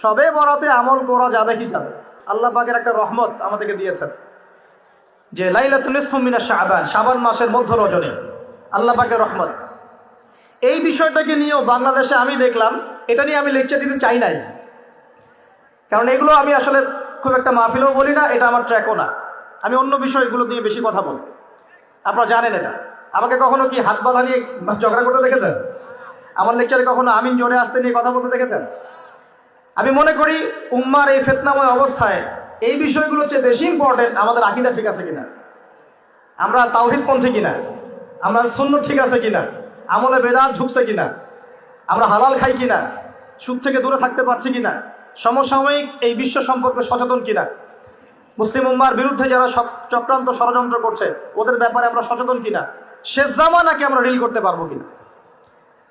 সবে বরাতে আমল করা যাবে কি যাবে? আল্লাহ পাকের একটা রহমত আমাদেরকে দিয়েছেন। যে লাইলাতুল ইসফুমিনা শাবান শাবান মাসের মধ্য রজনী। আল্লাহ পাকের রহমত। এই বিষয়টাকে নিয়েও বাংলাদেশে আমি দেখলাম, এটা নিয়ে আমি লেকচার দিতে চাই নাই। কারণ এগুলো আমি আসলে খুব একটা মাহফিলেও বলি না, এটা আমার ট্র্যাকও না। আমি অন্য বিষয়গুলো নিয়ে বেশি কথা বলি। আপনারা জানেন এটা। আমাকে কখনো কি হাত বাঁধা নিয়ে ঝগড়া করতে দেখেছেন? আমার লেকচারে কখনো আমিন জোরে আসতে নিয়ে কথা বলতে দেখেছেন? আমি মনে করি উম্মার এই ফেতনাময় অবস্থায় এই বিষয়গুলো হচ্ছে বেশি ইম্পর্টেন্ট আমাদের আকিদা ঠিক আছে কিনা? আমরা তাওহিদপন্থী কিনা? আমরা শূন্য ঠিক আছে কিনা? আমলে বেদাত ঢুকছে কিনা? আমরা হালাল খাই কিনা? সুদ থেকে দূরে থাকতে পারছি কিনা? সমসাময়িক এই বিশ্ব সম্পর্কে সচেতন কিনা? মুসলিম উম্মার বিরুদ্ধে যারা সব চক্রান্ত ষড়যন্ত্র করছে, ওদের ব্যাপারে আমরা সচেতন কিনা? শেষ জামানাকে আমরা রিল করতে পারব কিনা?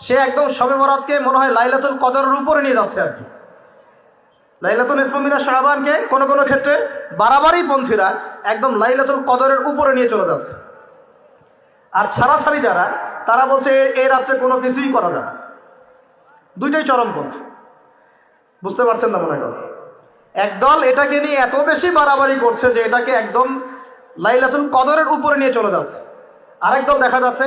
সে একদম শবে বরাতকে মনে হয় লাইলাতুল কদরের উপরে নিয়ে যাচ্ছে আর কি। লাইলাতুল ইসলামিনা শাহবানকে কোনো কোনো ক্ষেত্রে বাড়াবাড়ি পন্থীরা একদম লাইলাতুল কদরের উপরে নিয়ে চলে যাচ্ছে। আর ছাড়াছাড়ি যারা, তারা বলছে এই রাত্রে কোনো কিছুই করা যাবে। দুইটাই চরমপন্থী বুঝতে পারছেন না মনে কথা একদল এটাকে নিয়ে এত বেশি বাড়াবাড়ি করছে যে এটাকে একদম লাইলাতুল কদরের উপরে নিয়ে চলে যাচ্ছে। আরেক দল দেখা যাচ্ছে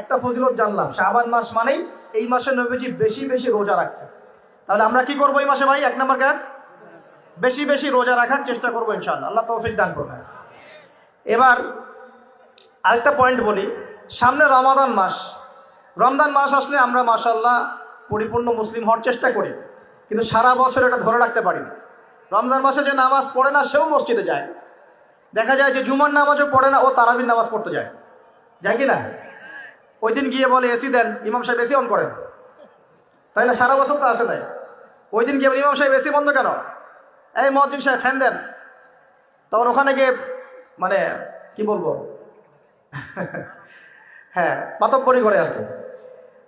একটা ফজিলত জানলাম, শাবান মাস মানেই এই মাসে নবীজি বেশি বেশি রোজা রাখতেন। তাহলে আমরা কি করব এই মাসে ভাই? এক নম্বর কাজ? বেশি বেশি রোজা রাখার চেষ্টা করব ইনশাআল্লাহ। আল্লাহ তৌফিক দান করবেন এবার আরেকটা পয়েন্ট বলি। সামনে রমাদান মাস। রমজান মাস আসলে আমরা মাসাল্লাহ পরিপূর্ণ মুসলিম হওয়ার চেষ্টা করি। কিন্তু সারা বছর এটা ধরে রাখতে পারি না। রমজান মাসে যে নামাজ পড়ে না, সেও মসজিদে যায়। দেখা যায় যে জুমার নামাজও পড়ে না, ও তারাবির নামাজ পড়তে যায়। যায় কি না? ওই দিন গিয়ে বলে এসি দেন, ইমাম সাহেব এসি অন করেন। তাই না সারা বছর তো আসে নাই। ওই দিন গিয়ে ইমাম সাহেব এসি বন্ধ কেন? এই মহাজিন সাহেব, ফ্যান দেন। তখন ওখানে গিয়ে মানে কি বলব? হ্যাঁ পাতব্বরি করে আর কি।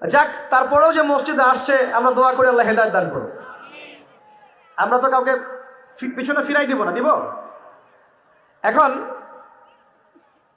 যাক, তারপরেও যে মসজিদে আসছে, আমরা দোয়া করে, আল্লাহ হেদায়ত দান করো আমরা তো কাউকে পিছনে ফিরাই দিব না, দিব? এখন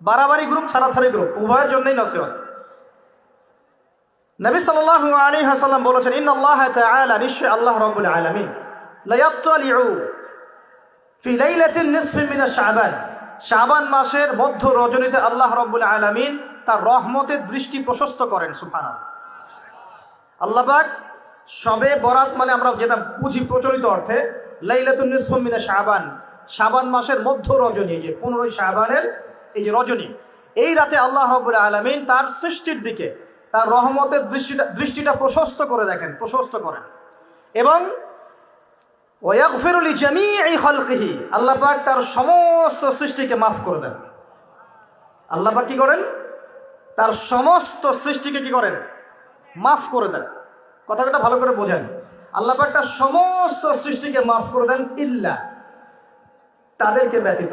বাড়াবাড়ি গ্রুপ ছাড়াছাড়ি গ্রুপ উভয়ের জন্যই নসিহত। নবী সাল্লাহ আলী হাসাল্লাম বলেছেন ইন আল্লাহ তাআলা নিশ্চয় আল্লাহ রব্বুল আলামিন। নিসফি মিন শাবান। মাসের মধ্য রজনীতে আল্লাহ রব্বুল আলামিন তার রহমতের দৃষ্টি প্রশস্ত করেন, সুবহানাল্লাহ। আল্লাহবাক সবে বরাত মানে আমরা যেটা বুঝি প্রচলিত অর্থে, লাইলাতুন নিসফমিনা শাবান। শাবান মাসের মধ্য রজনী, যে পনেরোই শাবানের এই যে রজনী, এই রাতে আল্লাহ রবুল আলমিন তার সৃষ্টির দিকে, তার রহমতের দৃষ্টিটা দৃষ্টিটা প্রশস্ত করে দেখেন, প্রশস্ত করেন। এবং ওয়াকফিরুলি জামি এই হলকিহি আল্লাহ পাক তার সমস্ত সৃষ্টিকে মাফ করে দেন। আল্লাহ পাক কি করেন? তার সমস্ত সৃষ্টিকে কি করেন? মাফ করে দেন। কথাটা ভালো করে বোঝেন। আল্লাহ তার সমস্ত সৃষ্টিকে মাফ করে দেন ইল্লা, তাদেরকে ব্যতীত।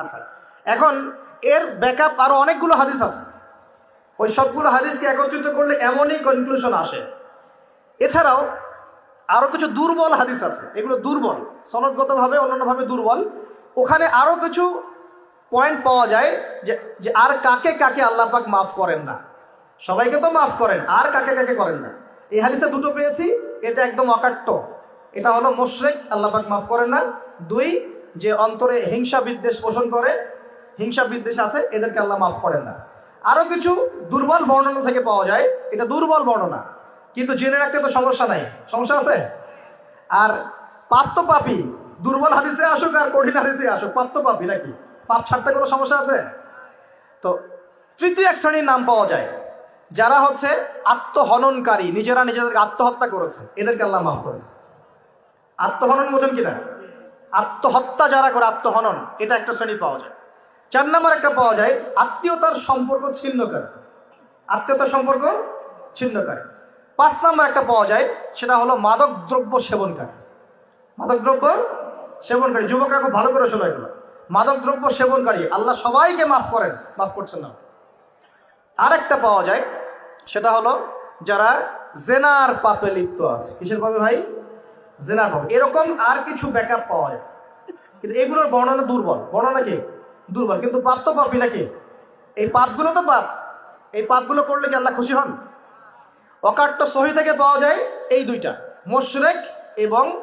আচ্ছা এখন এর ব্যাকআপ আরও অনেকগুলো হাদিস আছে। ওই সবগুলো হাদিসকে একত্রিত করলে এমনই কনক্লুশন আসে। এছাড়াও আরও কিছু দুর্বল হাদিস আছে। এগুলো দুর্বল, সনদগতভাবে, অন্যান্যভাবে দুর্বল। ওখানে আরও কিছু পয়েন্ট পাওয়া যায় যে যে আর কাকে কাকে আল্লাহ পাক মাফ করেন না। সবাইকে তো মাফ করেন, আর কাকে কাকে করেন না। এই হাদিসে দুটো পেয়েছি, এটা একদম অকাট্য। এটা হলো মোশরেক, আল্লাহ পাক মাফ করেন না। দুই যে অন্তরে হিংসা বিদ্বেষ পোষণ করে, হিংসা বিদ্বেষ আছে, এদেরকে আল্লাহ মাফ করেন না। আরও কিছু দুর্বল বর্ণনা থেকে পাওয়া যায়। এটা দুর্বল বর্ণনা, কিন্তু জেনে রাখতে তো সমস্যা নাই। সমস্যা আছে? আর পাপ তো পাপি দুর্বল হাদিসে আসুক আর কঠিন হাদিসে আসুক, পাপ তো পাপি নাকি? পাপ ছাড়তে কোনো সমস্যা আছে? তো তৃতীয় এক শ্রেণির নাম পাওয়া যায়। যারা হচ্ছে আত্মহননকারী, নিজেরা নিজেদেরকে আত্মহত্যা করেছে, এদেরকে আল্লাহ মাফ করেন। আত্মহনন বোঝেন কিনা? আত্মহত্যা যারা করে, আত্মহনন, এটা একটা শ্রেণি পাওয়া যায়। চার নম্বর একটা পাওয়া যায়, আত্মীয়তার সম্পর্ক ছিন্নকারী আত্মীয়তার সম্পর্ক ছিন্নকারী পাঁচ নম্বর একটা পাওয়া যায়, সেটা হলো মাদক দ্রব্য সেবনকারী মাদক দ্রব্য সেবনকারী যুবকরা খুব ভালো করে শোনো এগুলো। মাদক দ্রব্য সেবনকারী আল্লাহ সবাইকে মাফ করেন, মাফ করছেন না। আরেকটা পাওয়া যায়, সেটা হলো যারা জেনার পাপে লিপ্ত আছে। কিসের পাবে ভাই? পাপে এরকম আর কিছু ব্যাকআপ পাওয়া যায়। কিন্তু এগুলোর বর্ণনা দুর্বল। বর্ণনা কি? দুর্বল। কিন্তু পাপ তো পাপি নাকি? এই পাপগুলো তো পাপ। এই পাপগুলো করলে কি আল্লাহ খুশি হন? অকাট্য সহি থেকে পাওয়া যায় এই দুইটা, মোশরেক এবং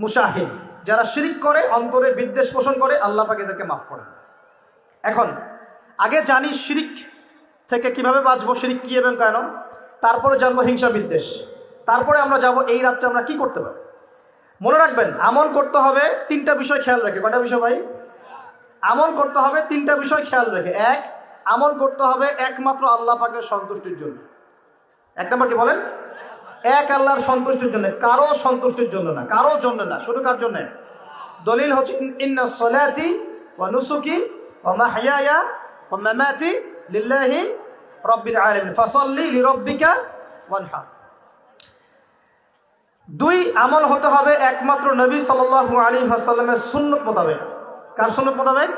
মুশাহিন যারা শিরিক করে, অন্তরে বিদ্বেষ পোষণ করে, আল্লাহ পাক এদেরকে মাফ করেন। এখন, আগে জানি শিরিক থেকে কীভাবে বাঁচবো, শিরিক কী এবং কেন? তারপরে জানব হিংসা বিদ্বেষ। তারপরে আমরা যাব এই রাত্রে আমরা কি করতে পারি? মনে রাখবেন, আমল করতে হবে তিনটা বিষয় খেয়াল রেখে। কয়টা বিষয় ভাই? আমল করতে হবে তিনটা বিষয় খেয়াল রেখে। এক, আমল করতে হবে একমাত্র আল্লাহ পাকের সন্তুষ্টির জন্য। এক নম্বর কি বলেন? এক আল্লাহর সন্তুষ্টির জন্য, কারও সন্তুষ্টির জন্য না, কারও জন্য না, শুধু কার জন্য? দলিল হচ্ছে, ইন- ইন্না সলাতি ওয়া নুসুকি ওয়া মাহইয়ায়া ওয়া মামাতি লিল্লাহি রাব্বিল আলামিন, ফাসাল্লি লিরাব্বিকা ওয়ানহার দুই আমল হতে হবে একমাত্র নবী সাল্লাল্লাহু আলী আসাল্লামের সুন্নত মোতাবেক। কার সুন্নত মোতাবেক?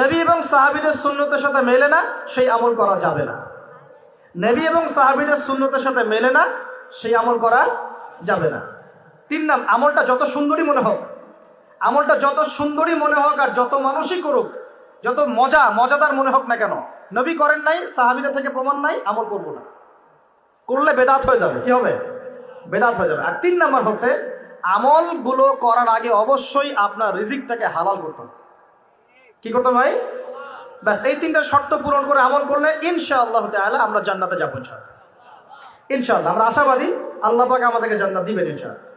নবী এবং সাহাবিদের সুন্নতের সাথে মেলে না, সেই আমল করা যাবে না। নবী এবং সাহাবিদের সুন্নতের সাথে মেলে না, সেই আমল করা যাবে না। তিন নাম, আমলটা যত সুন্দরী মনে হোক, আমলটা যত সুন্দরী মনে হোক আর যত মানুষই করুক, যত মজা, মজাদার মনে হোক না কেন, নবী করেন নাই, সাহাবিদের থেকে প্রমাণ নাই, আমল করব না। করলে বেদাত হয়ে যাবে, কি হবে? বেদাত হয়ে যাবে। আর তিন নাম্বার হচ্ছে, আমলগুলো করার আগে অবশ্যই আপনার রিজিকটাকে হালাল করতে হবে। কি করতে ভাই? ব্যাস, এই তিনটা শর্ত পূরণ করে আমল করলে ইনশাআল্লাহ তাআলা আমরা জান্নাতে যাব ইনশাআল্লাহ। আমরা আশাবাদী আল্লাহ পাক আমাদেরকে জান্নাত দিবেন ইনশাআল্লাহ।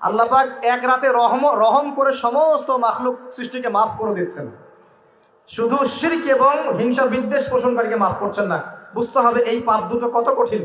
আল্লাহ পাক এক রাতে রহম রহম করে সমস্ত মাখলুক সৃষ্টিকে মাফ করে দিচ্ছেন। শুধু শিরক এবং হিংসা বিদ্বেষ পোষণকারীকে মাফ করছেন না। বুঝতে হবে এই পাপ দুটো কত কঠিন।